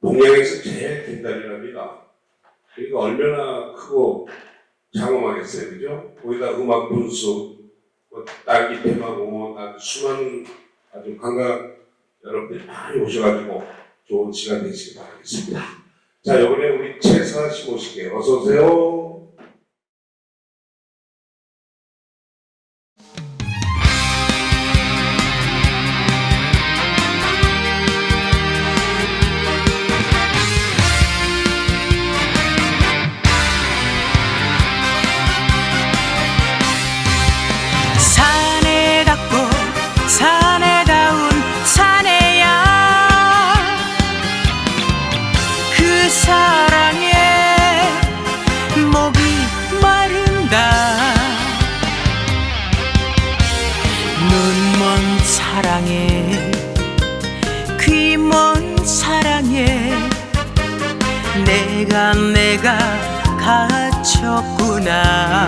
동양에서 제일 긴 다리랍니다. 그러니까 얼마나 크고 장엄하겠어요, 그죠? 거기다 음악 분수, 뭐 딸기 테마공원, 아주 수많은 아주 관광 여러분들이 많이 오셔가지고 좋은 시간 되시기 바라겠습니다. 자, 이번에 우리 최사 씨 모실게요. 어서 오세요. 그 사랑에 목이 마른다. 눈먼 사랑에 귀먼 사랑에 내가 내가 갇혔구나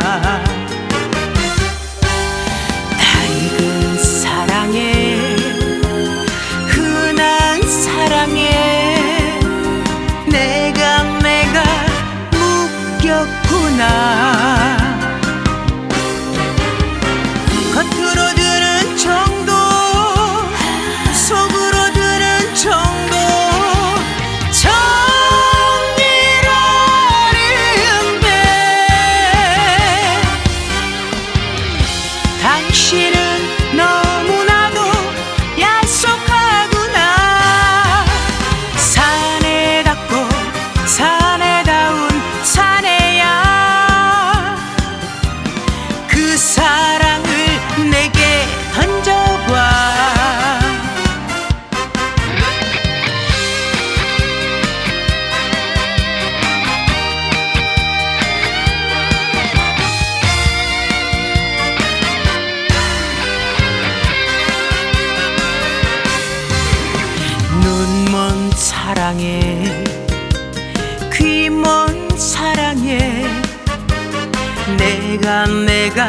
내가 내가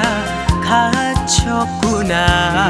갇혔구나